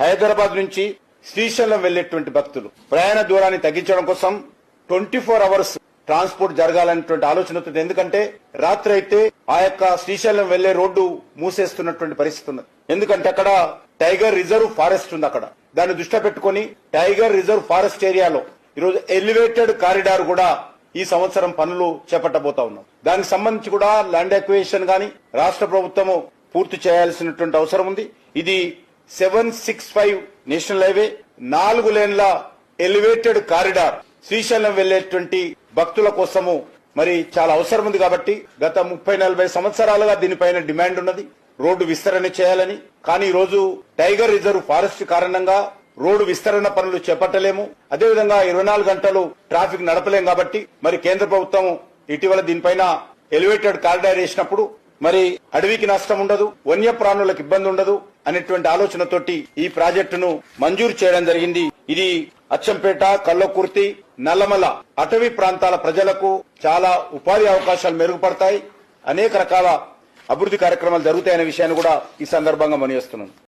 హైదరాబాద్ నుంచి శ్రీశైలం వెళ్ళేటువంటి భక్తులు. ప్రయాణ దూరాన్ని తగ్గించడం కోసం ట్వంటీ ఫోర్ అవర్స్ ట్రాన్స్పోర్ట్ జరగాలనేటువంటి ఆలోచనతో ఎందుకంటే రాత్రి అయితే ఆ యొక్క శ్రీశైలం వెళ్ళే రోడ్డు మూసేస్తున్నటువంటి పరిస్థితి ఉంది ఎందుకంటే అక్కడ టైగర్ రిజర్వ్ ఫారెస్ట్ ఉంది అక్కడ. దాన్ని దృష్టిలో పెట్టుకుని టైగర్ రిజర్వ్ ఫారెస్ట్ ఏరియాలో ఈరోజు ఎలివేటెడ్ కారిడార్ కూడా ఈ సంవత్సరం పనులు చేపట్టబోతా ఉన్నాం. దానికి సంబంధించి కూడా ల్యాండ్ అక్విజిషన్ గాని రాష్ట్ర ప్రభుత్వము పూర్తి చేయాల్సినటువంటి అవసరం ఉంది. ఇది seven six five national highway నాలుగు లేన్ల ఎలివేటెడ్ కారిడార్. శ్రీశైలం వెళ్ళేటువంటి భక్తుల కోసము మరి చాలా అవసరం ఉంది కాబట్టి గత ముప్పై నలభై సంవత్సరాలుగా దీనిపైన డిమాండ్ ఉన్నది. రోడ్డు విస్తరణ చేయాలని. కానీ ఈ రోజు టైగర్ రిజర్వ్ ఫారెస్ట్ కారణంగా రోడ్డు విస్తరణ పనులు చేపట్టలేము. అదేవిధంగా ఇరవై నాలుగు గంటలు ట్రాఫిక్ నడపలేం కాబట్టి మరి కేంద్ర ప్రభుత్వం ఇటీవల దీనిపైన ఎలివేటెడ్ కారిడార్ వేసినప్పుడు మరి అడవికి నష్టం ఉండదు వన్యప్రాణులకు ఇబ్బంది ఉండదు అనేటువంటి ఆలోచనతోటి ఈ ప్రాజెక్టును మంజూరు చేయడం జరిగింది. ఇది అచ్చంపేట కల్లకుర్తి నల్లమల అటవీ ప్రాంతాల ప్రజలకు చాలా ఉపాధి అవకాశాలు మెరుగుపడతాయి. అనేక రకాల అభివృద్ధి కార్యక్రమాలు జరుగుతాయనే విషయాన్ని కూడా ఈ సందర్భంగా మనిస్తున్నాను